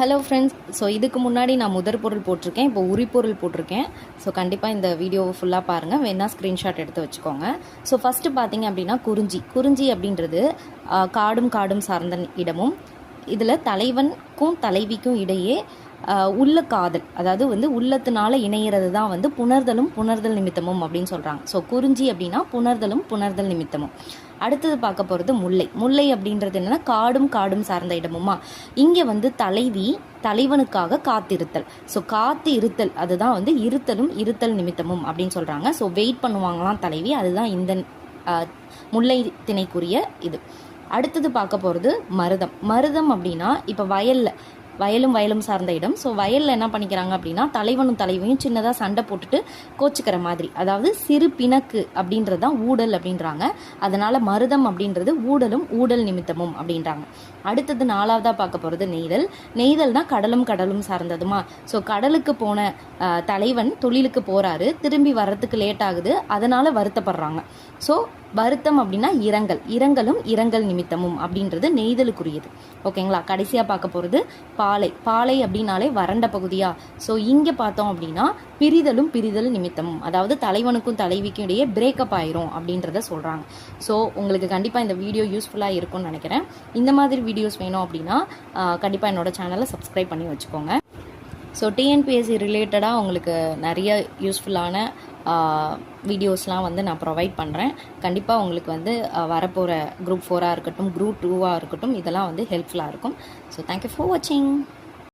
Hello friends so இதுக்கு முன்னாடி நான் முதற் பொருள் போட்டிருக்கேன். இப்போ உரிப்பொருள் போட்டிருக்கேன். ஸோ கண்டிப்பாக இந்த வீடியோவை ஃபுல்லாக பாருங்கள் வேணால் ஸ்க்ரீன்ஷாட் எடுத்து வச்சுக்கோங்க. ஸோ ஃபஸ்ட்டு பார்த்தீங்க அப்படின்னா குறிஞ்சி. குறிஞ்சி அப்படின்றது காடும் காடும் சார்ந்த இடமும். இதில் தலைவனுக்கும் தலைவிக்கும் இடையே உள்ள காதல் அதாவது வந்து உள்ளத்தினால இணையிறது தான் வந்து புணர்தலும் புணர்தல் நிமித்தமும் அப்படின்னு சொல்கிறாங்க ஸோ குறிஞ்சி அப்படின்னா புணர்தலும் புணர்தல் நிமித்தமும். அடுத்தது பார்க்க போகிறது முல்லை. முல்லை அப்படின்றது என்னன்னா காடும் காடும் சார்ந்த இடமுமா? இங்கே வந்து தலைவி தலைவனுக்காக காத்திருத்தல். ஸோ காத்து இருத்தல் அதுதான் வந்து இருத்தலும் இருத்தல் நிமித்தமும் அப்படின்னு சொல்கிறாங்க ஸோ வெயிட் பண்ணுவாங்களாம் தலைவி அதுதான் இந்த முல்லை திணைக்குரிய இது. அடுத்தது பார்க்க போகிறது மருதம். மருதம் அப்படின்னா இப்போ வயலில் வயலும் வயலும் சார்ந்த இடம். ஸோ வயலில் என்ன பண்ணிக்கிறாங்க அப்படின்னா தலைவனும் தலைவியும் சின்னதாக சண்டை போட்டுட்டு கோச்சிக்கிற மாதிரி. அதாவது சிறு பிணக்கு அப்படின்றது தான் ஊடல் அப்படின்றாங்க. அதனால் மருதம் அப்படின்றது ஊடலும் ஊடல் நிமித்தமும் அப்படின்றாங்க. அடுத்தது நாலாவதாக பார்க்க போகிறது நெய்தல். நெய்தல்னா கடலும் கடலும் சார்ந்ததுமா. ஸோ கடலுக்கு போன தலைவன் தொழிலுக்கு போகிறாரு திரும்பி வர்றதுக்கு லேட் ஆகுது. அதனால் வருத்தப்படுறாங்க. ஸோ வருத்தம் அப்படின்னா இரங்கல் இரங்கலும் இரங்கல் நிமித்தமும் அப்படின்றது நெய்தலுக்குரியது. ஓகேங்களா? கடைசியாக பார்க்க போகிறது பாலை. பாலை அப்படின்னாலே வறண்ட பகுதியா? ஸோ இங்கே பார்த்தோம் அப்படின்னா பிரிதலும் பிரிதல் நிமித்தமும். அதாவது தலைவனுக்கும் தலைவிக்கும் இடையே பிரேக்கப் ஆயிரும் அப்படின்றத சொல்கிறாங்க ஸோ உங்களுக்கு கண்டிப்பாக இந்த வீடியோ யூஸ்ஃபுல்லாக இருக்கும்னு நினைக்கிறேன். இந்த மாதிரி வீடியோஸ் வேணும் அப்படின்னா கண்டிப்பாக என்னோட சேனலை சப்ஸ்கிரைப் பண்ணி வச்சுக்கோங்க. ஸோ டிஎன்பிஎஸ்சி ரிலேட்டடாக உங்களுக்கு நிறைய யூஸ்ஃபுல்லான வீடியோஸ்லாம் வந்து நான் ப்ரொவைட் பண்ணுறேன் கண்டிப்பாக உங்களுக்கு வந்து வரப்போகிற குரூப் ஃபோராக இருக்கட்டும் குரூப் டூவாக இருக்கட்டும் இதெல்லாம் வந்து ஹெல்ப்ஃபுல்லாக இருக்கும். ஸோ தேங்க்யூ ஃபார் வாட்சிங்